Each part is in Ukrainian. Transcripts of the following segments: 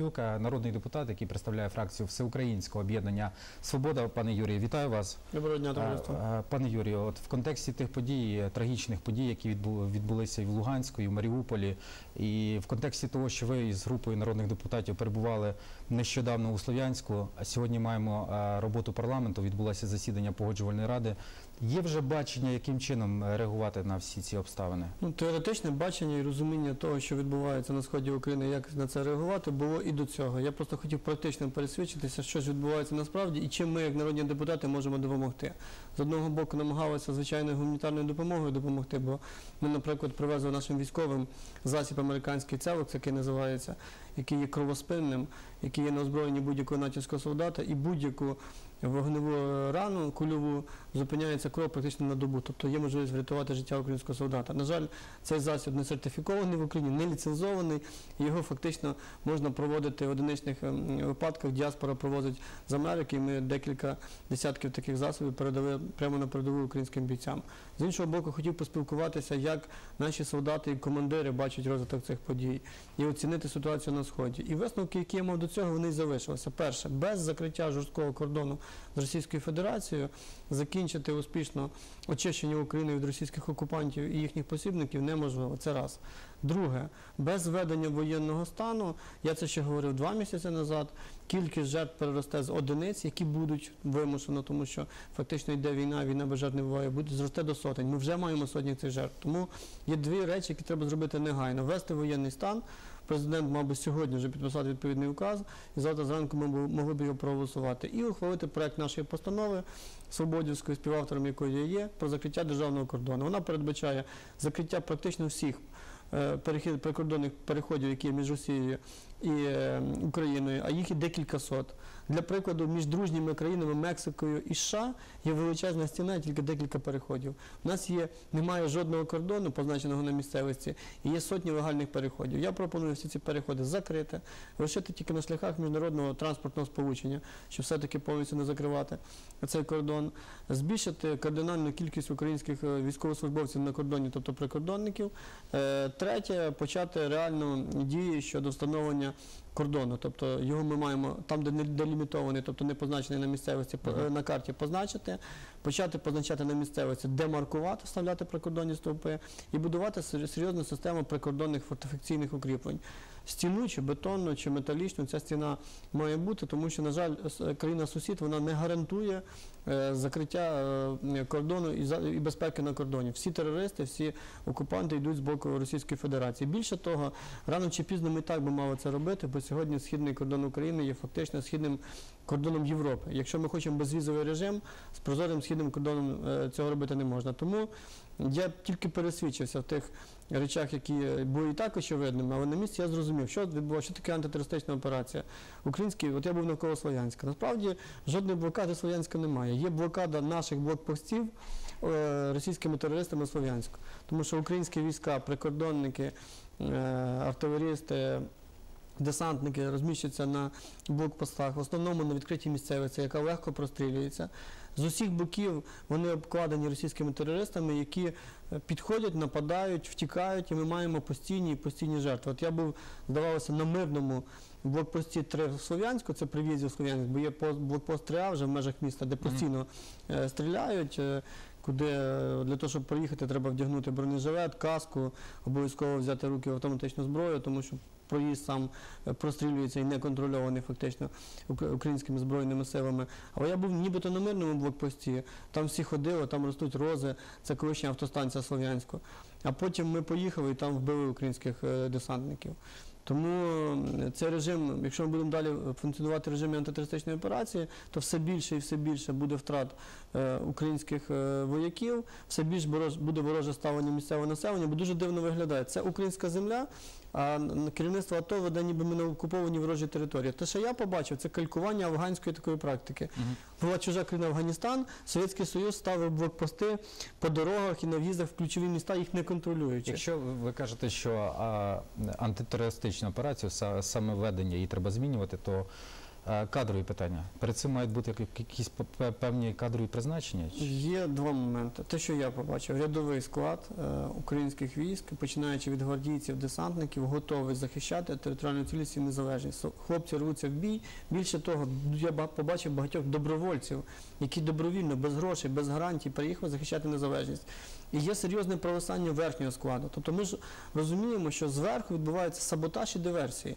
Юка, народний депутат, який представляє фракцію Всеукраїнського об'єднання Свобода. Пане Юрію, вітаю вас. Доброго дня, Е, товариство. е, Пане Юрію, от в контексті тих подій, е, трагічних подій, які відбу- відбулися і в Луганську, і в Маріуполі, і в контексті того, що ви із групою народних депутатів перебували нещодавно у Слов'янську, а сьогодні маємо е, роботу парламенту, відбулося засідання погоджувальної ради. Є вже бачення, яким чином е, реагувати на всі ці обставини? Ну, теоретичне бачення і розуміння того, що відбувається на сході України, як на це реагувати, було і до цього. Я просто хотів практично пересвідчитися, що ж відбувається насправді і чим ми, як народні депутати, можемо допомогти. З одного боку, намагалися звичайною гуманітарною допомогою допомогти, бо ми, наприклад, привезли нашим військовим засіб американський цевокс, який називається, який є кровоспинним, який є на озброєнні будь-якого натівського солдата і будь-яку вогневу рану кульову зупиняється кров практично на добу. Тобто є можливість врятувати життя українського солдата. На жаль, цей засіб не сертифікований в Україні, не ліцензований. Його фактично можна проводити в одиничних ем, випадках. Діаспора провозить з Америки. і Ми декілька десятків таких засобів передали прямо на передову українським бійцям. З іншого боку, хотів поспілкуватися, як наші солдати і командири бачать розвиток цих подій і оцінити ситуацію на сході. І висновки, які я мав до цього, вони й залишилися. Перше, без закриття жорсткого кордону з Російською Федерацією закінчити успішно очищення України від російських окупантів і їхніх посібників неможливо. Це раз. Друге, без введення воєнного стану, я це ще говорив два місяці назад. Кількість жертв переросте з одиниць, які будуть вимушено, тому що фактично йде війна, війна без жертв не буває, буде зросте до сотень. Ми вже маємо сотні цих жертв. Тому є дві речі, які треба зробити негайно: ввести воєнний стан. Президент мав би сьогодні вже підписати відповідний указ, і завтра зранку ми могли б його проголосувати і ухвалити проект нашої постанови Свободівської, співавтором якої я є, про закриття державного кордону. Вона передбачає закриття практично всіх е, перехід, прикордонних переходів, які між Росією і е, Україною, а їх і декілька сот. Для прикладу, між дружніми країнами Мексикою і США є величезна стіна, тільки декілька переходів. У нас є немає жодного кордону, позначеного на місцевості, і є сотні легальних переходів. Я пропоную всі ці переходи закрити, лишити тільки на шляхах міжнародного транспортного сполучення, щоб все-таки повністю не закривати цей кордон, збільшити кардинальну кількість українських е, військовослужбовців на кордоні, тобто прикордонників. Е, Третє, почати реально дії щодо встановлення кордону, тобто його ми маємо там, де не делімітований, тобто не позначений на місцевості, е, на карті позначити, почати позначати на місцевості, демаркувати, вставляти прикордонні стовпи і будувати серйозну систему прикордонних фортифікаційних укріплень. Стіну чи бетонну, чи металічну ця стіна має бути, тому що, на жаль, країна-сусід вона не гарантує е, закриття е, кордону і безпеки на кордоні. Всі терористи, всі окупанти йдуть з боку Російської Федерації. Більше того, рано чи пізно ми так би мали це робити, бо сьогодні східний кордон України є фактично східним кордоном Європи. Якщо ми хочемо безвізовий режим, з прозорим східним кордоном е, цього робити не можна. Тому я тільки пересвідчився в тих речах, які були і так очевидними, але на місці я зрозумів, що відбувалося, що таке антитерористична операція. Український, от я був навколо Слов'янська. Насправді жодної блокади Слов'янська немає. Є блокада наших блокпостів е, російськими терористами Слов'янську. Тому що українські війська, прикордонники, е, артилерісти, десантники розміщуються на блокпостах, в основному на відкритій місцевості, яка легко прострілюється. З усіх боків вони обкладені російськими терористами, які е, підходять, нападають, втікають, і ми маємо постійні і постійні жертви. От я був, здавалося, на мирному блокпості 3 в Слов'янську, це при в'їзді в Слов'янськ, бо є пост- блокпост 3А вже в межах міста, де постійно е, стріляють. е, Куди для того, щоб проїхати, треба вдягнути бронежилет, каску, обов'язково взяти руки в автоматичну зброю, тому що проїзд сам е, прострілюється і не контрольований фактично українськими збройними силами. Але я був нібито на мирному блокпості, там всі ходили, там ростуть рози, це колишня автостанція Слов'янську. А потім ми поїхали і там вбили українських е, десантників. Тому цей режим, якщо ми будемо далі функціонувати в режимі антитерористичної операції, то все більше і все більше буде втрат е, українських вояків, все більше буде вороже ставлення місцевого населення, бо дуже дивно виглядає. Це українська земля, а керівництво АТО веде ніби ми на окуповані ворожі території. Те, що я побачив, це калькування афганської такої практики. Була чужа країна Афганістан, Совєтський Союз ставив блокпости по дорогах і на в'їздах в ключові міста, їх не контролюючи. Якщо ви- кажете, що а, антитерористичну операцію, саме ведення її треба змінювати, то Кадрові питання. Перед цим мають бути якісь певні кадрові призначення? Є два моменти. Те, що я побачив, рядовий склад е, українських військ, починаючи від гвардійців, десантників, готовий захищати територіальну цілісність і незалежність. Хлопці рвуться в бій. Більше того, я побачив багатьох добровольців, які добровільно, без грошей, без гарантій приїхали захищати незалежність. І є серйозне провисання верхнього складу. Тобто ми ж розуміємо, що зверху відбувається саботаж і диверсії.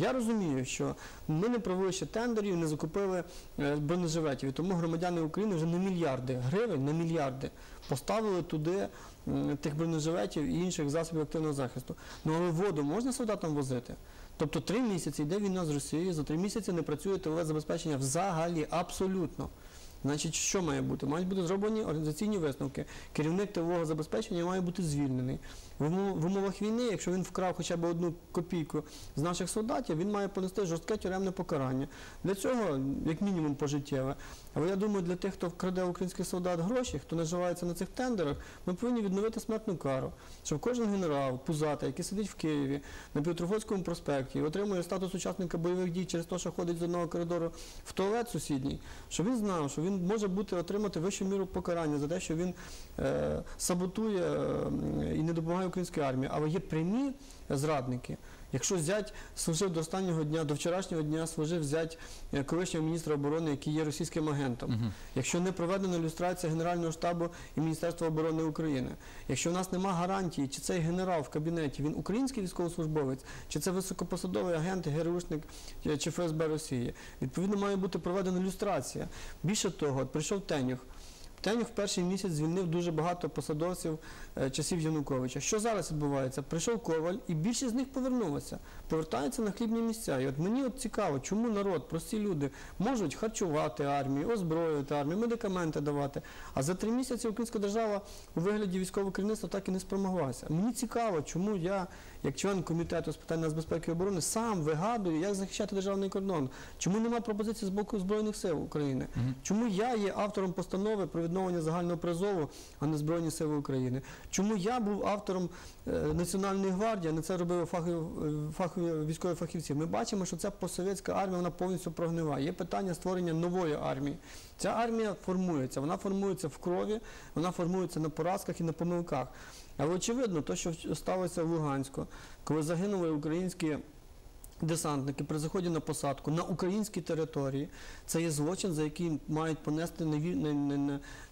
Я розумію, що ми не провели ще тендерів, не закупили е, бронежилетів, і тому громадяни України вже на мільярди гривень, на мільярди поставили туди тих бронежилетів і інших засобів активного захисту. Ну але воду можна солдатам возити? Тобто три місяці йде війна з Росією, за три місяці не працює телезабезпечення взагалі, абсолютно. Значить, що має бути? Мають бути зроблені організаційні висновки. Керівник тилового забезпечення має бути звільнений. В умовах війни, якщо він вкрав хоча б одну копійку з наших солдатів, він має понести жорстке тюремне покарання. Для цього, як мінімум, пожиттєве. Але я думаю, для тих, хто вкраде українських солдат гроші, хто наживається на цих тендерах, ми повинні відновити смертну кару. Щоб кожен генерал, пузата, який сидить в Києві на Півтрофоцькому проспекті отримує статус учасника бойових дій через те, що ходить з одного коридору в туалет сусідній, щоб він знав, що він може бути отримати вищу міру покарання за те, що він е, саботує е, і не допомагає українській армії. Але є прямі зрадники. Якщо зять служив до останнього дня, до вчорашнього дня служив зять е, колишнього міністра оборони, який є російським агентом. Мгм. Якщо не проведена ілюстрація Генерального штабу і Міністерства оборони України, якщо в нас немає гарантії, чи цей генерал в кабінеті він український військовослужбовець, чи це високопосадовий агент, ГРУшник е, чи ФСБ Росії, відповідно має бути проведена ілюстрація. Більше того, прийшов Тенюх. Тенюх в перший місяць звільнив дуже багато посадовців е, часів Януковича. Що зараз відбувається? Прийшов Коваль, і більшість з них повернулися, повертаються на хлібні місця. І от мені от цікаво, чому народ, прості люди можуть харчувати армію, озброювати армію, медикаменти давати. А за три місяці українська держава у вигляді військового керівництва так і не спромоглася. Мені цікаво, чому я, як член комітету з питань нацбезпеки і оборони, сам вигадую, як захищати державний кордон. Чому немає пропозицій з боку Збройних сил України? Чому я є автором постанови про відновлення загального призову, а не Збройні Сили України? Чому я був автором е, Національної гвардії, а не це робили фахові, фахові військові фахівці? Ми бачимо, що ця постсовєтська армія вона повністю прогниває. Є питання створення нової армії. Ця армія формується, вона формується в крові, вона формується на поразках і на помилках. Але очевидно, те, що сталося в Луганську, коли загинули українські десантники при заході на посадку на українській території, це є злочин, за який мають понести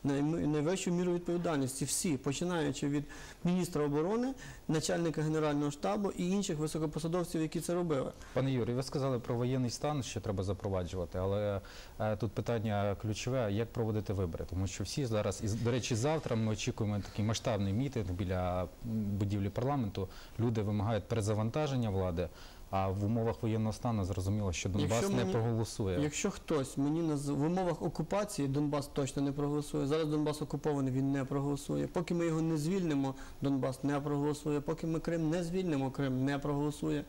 найвищу міру відповідальності всі, починаючи від міністра оборони, начальника генерального штабу і інших високопосадовців, які це робили. Пане Юрій, ви сказали про воєнний стан, що треба запроваджувати, але е, тут питання ключове, як проводити вибори, тому що всі зараз, і до речі, завтра ми очікуємо такий масштабний мітинг біля будівлі парламенту. Люди вимагають перезавантаження влади. А в умовах воєнного стану зрозуміло, що Донбас Якщо не мені- проголосує. Якщо хтось мені наз... в умовах окупації Донбас точно не проголосує. Зараз Донбас окупований, він не проголосує. Поки ми його не звільнимо, Донбас не проголосує. Поки ми Крим не звільнимо, Крим не проголосує.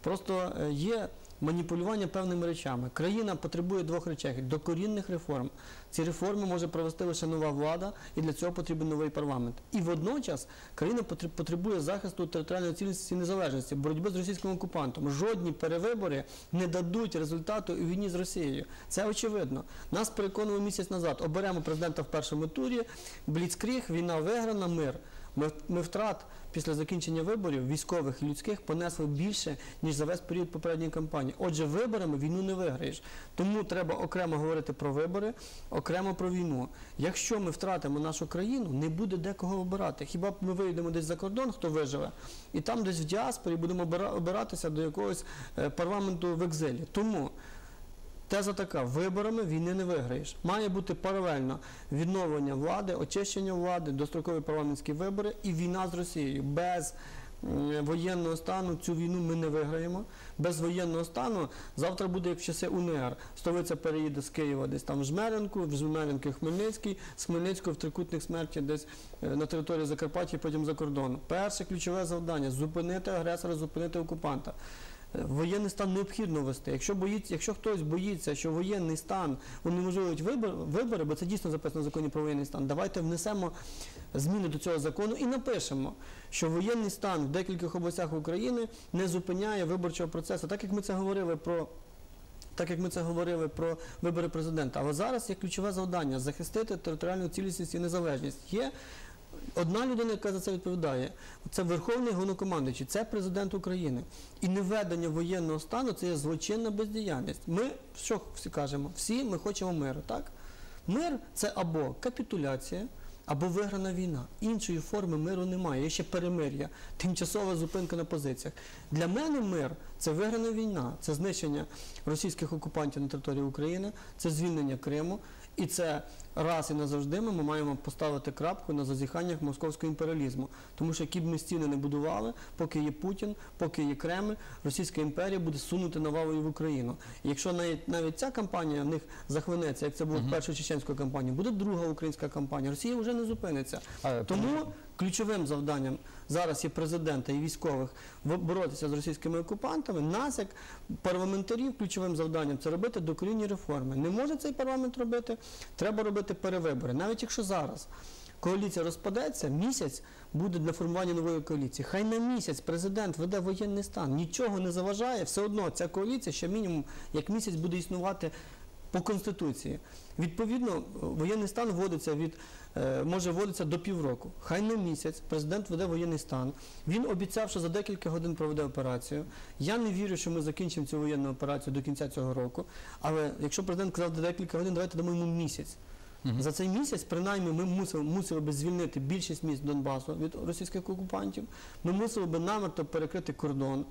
Просто е, є маніпулювання певними речами. Країна потребує двох речей докорінних реформ. Ці реформи може провести лише нова влада, і для цього потрібен новий парламент. І водночас країна потребує захисту територіальної цілісності і незалежності, боротьби з російським окупантом. Жодні перевибори не дадуть результату у війні з Росією. Це очевидно. Нас переконували місяць назад. Оберемо президента в першому турі, бліцкріг, війна виграна, мир. Ми, ми втрат після закінчення виборів військових і людських понесли більше, ніж за весь період попередньої кампанії. Отже, виборами війну не виграєш. Тому треба окремо говорити про вибори, окремо про війну. Якщо ми втратимо нашу країну, не буде де кого обирати. Хіба ми вийдемо десь за кордон, хто виживе, і там десь в діаспорі будемо обира- обиратися до якогось е, парламенту в екзилі. Тому Теза така, виборами війни не виграєш. Має бути паралельно відновлення влади, очищення влади, дострокові парламентські вибори і війна з Росією. Без воєнного стану цю війну ми не виграємо. Без воєнного стану завтра буде як в часи УНР. Столиця переїде з Києва десь там в Жмеринку, в Жмеринки Хмельницький, з Хмельницького в трикутник смерті десь е, на території Закарпаття, потім за кордон. Перше ключове завдання зупинити агресора, зупинити окупанта. Воєнний стан необхідно ввести. Якщо боїться, якщо хтось боїться, що воєнний стан унеможливить вибори, бо це дійсно записано в законі про воєнний стан, давайте внесемо зміни до цього закону і напишемо, що воєнний стан в декількох областях України не зупиняє виборчого процесу. Так як ми це говорили про так як ми це говорили про вибори президента. Але зараз є ключове завдання захистити територіальну цілісність і незалежність. Є одна людина, яка за це відповідає. Це Верховний головнокомандуючий, це президент України. І неведення воєнного стану це є злочинна бездіяльність. Ми що всі кажемо? Всі ми хочемо миру, так? Мир це або капітуляція, або виграна війна. Іншої форми миру немає. Є ще перемир'я, тимчасова зупинка на позиціях. Для мене мир це виграна війна, це знищення російських окупантів на території України, це звільнення Криму. І це раз і назавжди ми маємо поставити крапку на зазіханнях московського імперіалізму. Тому що які б ми стіни не будували, поки є Путін, поки є Кремль, Російська імперія буде сунути навалою в Україну. І якщо навіть, навіть ця кампанія в них захвинеться, як це було в першу чеченську кампанію, буде друга українська кампанія. Росія вже не зупиниться. А, Тому ключовим завданням зараз є президента і військових боротися з російськими окупантами. Нас, як парламентарів, ключовим завданням це робити докорінні реформи. Не може цей парламент робити, треба робити перевибори. Навіть якщо зараз коаліція розпадеться, місяць буде для формування нової коаліції. Хай на місяць президент веде воєнний стан, нічого не заважає, все одно ця коаліція ще мінімум як місяць буде існувати по конституції. Відповідно, воєнний стан вводиться від е, може вводиться до півроку. Хай на місяць президент веде воєнний стан. Він обіцяв, що за декілька годин проведе операцію. Я не вірю, що ми закінчимо цю воєнну операцію до кінця цього року. Але якщо президент казав за декілька годин, давайте дамо йому місяць. За цей місяць, принаймні, ми мусили, мусили би звільнити більшість міст Донбасу від російських окупантів. Ми мусили би намерто перекрити кордон.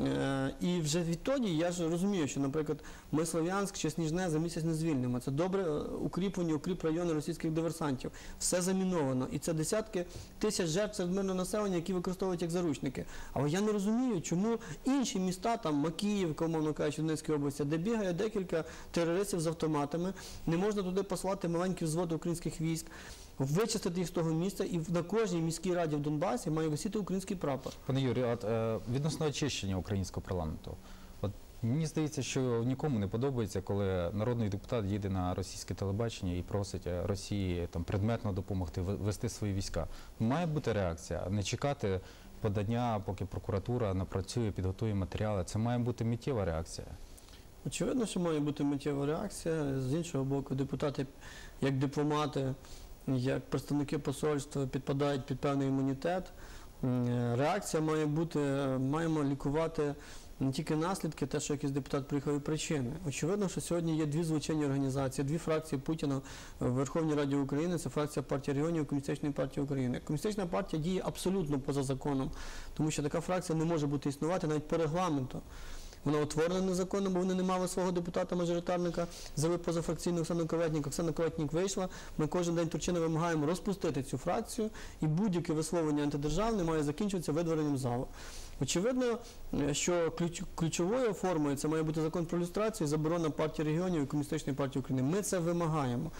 Е, І вже відтоді я ж розумію, що, наприклад, ми Слов'янськ чи Сніжне за місяць не звільнимо. Це добре е, укріплені, укріп райони російських диверсантів. Все заміновано. І це десятки тисяч жертв серед мирного населення, які використовують як заручники. Але я не розумію, чому інші міста, там Макіївка, умовно кажучи, в Донецькій області, де бігає декілька терористів з автоматами, не можна туди послати маленькі взводи українських військ. Вичистити їх з того місця, і на кожній міській раді в Донбасі має висіти український прапор. Пане Юрію, от е, відносно очищення українського парламенту. От мені здається, що нікому не подобається, коли народний депутат їде на російське телебачення і просить е, Росії там предметно допомогти вести свої війська. Має бути реакція, а не чекати подання, поки прокуратура напрацює, підготує матеріали. Це має бути миттєва реакція. Очевидно, що має бути миттєва реакція. З іншого боку, депутати, як дипломати, як представники посольства підпадають під певний імунітет. Реакція має бути, маємо лікувати не тільки наслідки, те, що якийсь депутат приїхав і причини. Очевидно, що сьогодні є дві злочинні організації, дві фракції Путіна в Верховній Раді України. Це фракція партії регіонів і Комуністичної партії України. Комуністична партія діє абсолютно поза законом, тому що така фракція не може бути існувати навіть по регламенту. Вона утворена незаконно, бо вони не мали свого депутата-мажоритарника, взяли позафракційну Оксану Коветнік. Оксана Коветнік вийшла. Ми кожен день Турчина вимагаємо розпустити цю фракцію, і будь-яке висловлення антидержавне має закінчуватися видворенням залу. Очевидно, що ключ- ключовою формою це має бути закон про люстрацію, заборона партії регіонів і комуністичної партії України. Ми це вимагаємо.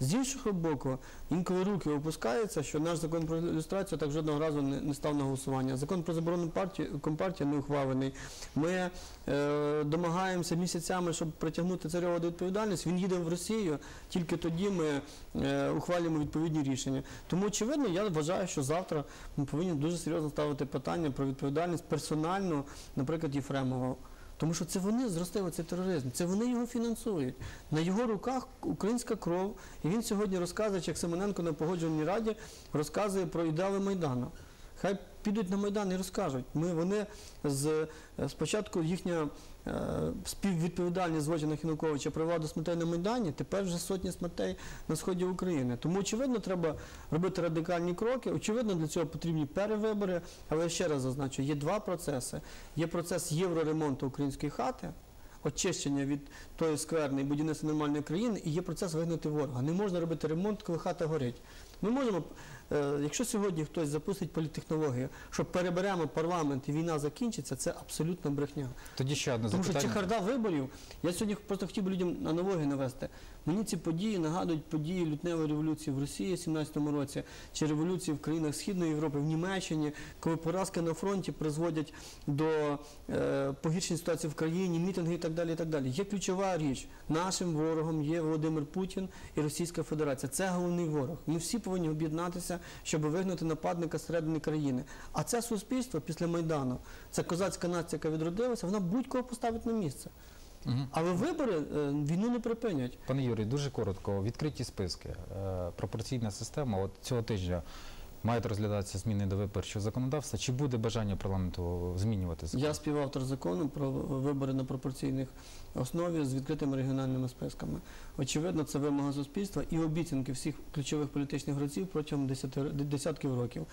З іншого боку, інколи руки опускаються, що наш закон про ілюстрацію так жодного разу не, не став на голосування. Закон про заборону партії, компартії не ухвалений. Ми е, домагаємося місяцями, щоб притягнути царьова до відповідальності. Він їде в Росію, тільки тоді ми е, ухвалюємо відповідні рішення. Тому, очевидно, я вважаю, що завтра ми повинні дуже серйозно ставити питання про відповідальність персонально, наприклад, Єфремова. Тому що це вони зростили цей тероризм, це вони його фінансують. На його руках українська кров. І він сьогодні розказує, як Семененко на погоджувальній раді розказує про ідеали Майдану. Хай підуть на Майдан і розкажуть. Ми вони з е, спочатку їхня е, співвідповідальність злочинах Януковича привела до смертей на Майдані, тепер вже сотні смертей на сході України. Тому очевидно, треба робити радикальні кроки. Очевидно, для цього потрібні перевибори. Але я ще раз зазначу, є два процеси. Є процес євроремонту української хати. Очищення від тої скверної будівництва нормальної країни і є процес вигнати ворога. Не можна робити ремонт, коли хата горить. Ми можемо, якщо сьогодні хтось запустить політтехнологію, що переберемо парламент і війна закінчиться, це абсолютна брехня. Тоді ще одне Тому що чехарда виборів, я сьогодні просто хотів би людям аналогію навести. Мені ці події нагадують події лютневої революції в Росії в 17-му році, чи революції в країнах Східної Європи, в Німеччині, коли поразки на фронті призводять до е, погіршення ситуації в країні, мітинги і так далі. і так далі. Є ключова річ. Нашим ворогом є Володимир Путін і Російська Федерація. Це головний ворог. Ми всі повинні об'єднатися, щоб вигнати нападника зсередини країни. А це суспільство після Майдану, це козацька нація, яка відродилася, вона будь-кого поставить на місце. Але вибори е, війну не припинять. Пане Юрій, дуже коротко. Відкриті списки. Е, Пропорційна система. От цього тижня мають розглядатися зміни до виборчого законодавства. Чи буде бажання парламенту змінювати закон? Я співавтор закону про вибори на пропорційних основі з відкритими регіональними списками. Очевидно, це вимога суспільства і обіцянки всіх ключових політичних гравців протягом десятків років.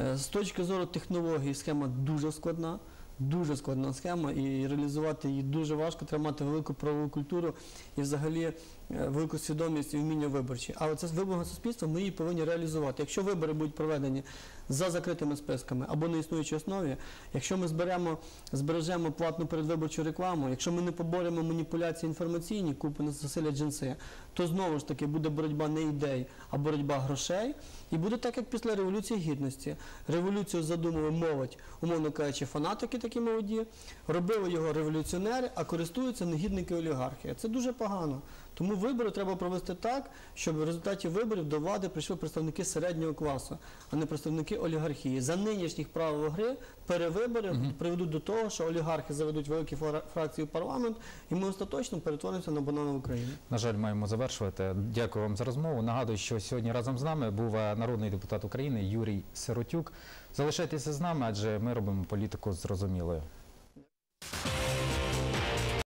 Е, З точки зору технології схема дуже складна. Дуже складна схема, і реалізувати її дуже важко. Треба мати велику правову культуру і взагалі велику свідомість і вміння виборчі. Але це вимога суспільства, ми її повинні реалізувати. Якщо вибори будуть проведені за закритими списками або на існуючій основі, якщо ми зберемо, збережемо платну передвиборчу рекламу, якщо ми не поборемо маніпуляції інформаційні, купи засилля джинси, то знову ж таки буде боротьба не ідей, а боротьба грошей. І буде так, як після Революції Гідності. Революцію задумали молодь, умовно кажучи, фанатики такі молоді, робили його революціонери, а користуються негідники олігархи. Це дуже погано. Тому вибори треба провести так, щоб в результаті виборів до влади прийшли представники середнього класу, а не представники олігархії. За нинішніх правил гри перевибори приведуть до того, що олігархи заведуть великі фракції в парламент, і ми остаточно перетворимося на бананову країну. На жаль, маємо завершувати. Дякую вам за розмову. Нагадую, що сьогодні разом з нами був е, народний депутат України Юрій Сиротюк. Залишайтеся з нами, адже ми робимо політику зрозумілою.